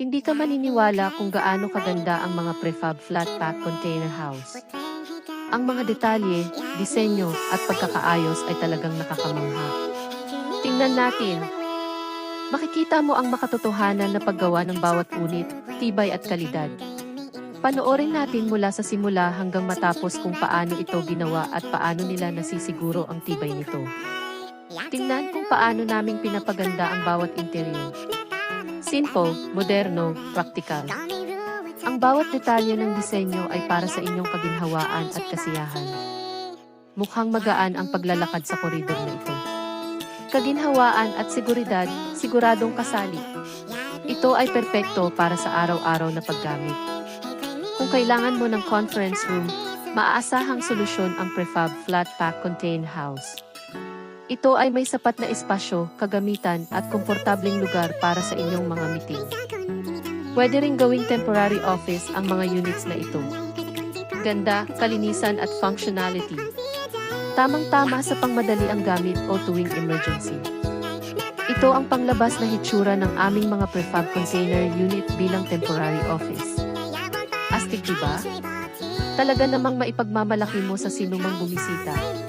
Hindi ka maniniwala kung gaano kaganda ang mga prefab flat pack container house. Ang mga detalye, disenyo at pagkakaayos ay talagang nakakamangha. Tingnan natin. Makikita mo ang makatotohanan na paggawa ng bawat unit, tibay at kalidad. Panoorin natin mula sa simula hanggang matapos kung paano ito ginawa at paano nila nasisiguro ang tibay nito. Tingnan kung paano naming pinapaganda ang bawat interior. Simple, moderno, praktikal. Ang bawat detalye ng disenyo ay para sa inyong kaginhawaan at kasiyahan. Mukhang magaan ang paglalakad sa koridor na ito. Kaginhawaan at seguridad, siguradong kasali. Ito ay perpekto para sa araw-araw na paggamit. Kung kailangan mo ng conference room, maaasahang solusyon ang prefab flat pack contain house. Ito ay may sapat na espasyo, kagamitan at komportableng lugar para sa inyong mga meeting. Pwede ring gawing temporary office ang mga units na ito. Ganda, kalinisan at functionality. Tamang-tama sa pangmadali ang gamit o tuwing emergency. Ito ang panglabas na hitsura ng aming mga prefab container unit bilang temporary office. Astig diba? Talaga namang maipagmamalaki mo sa sinumang bumisita.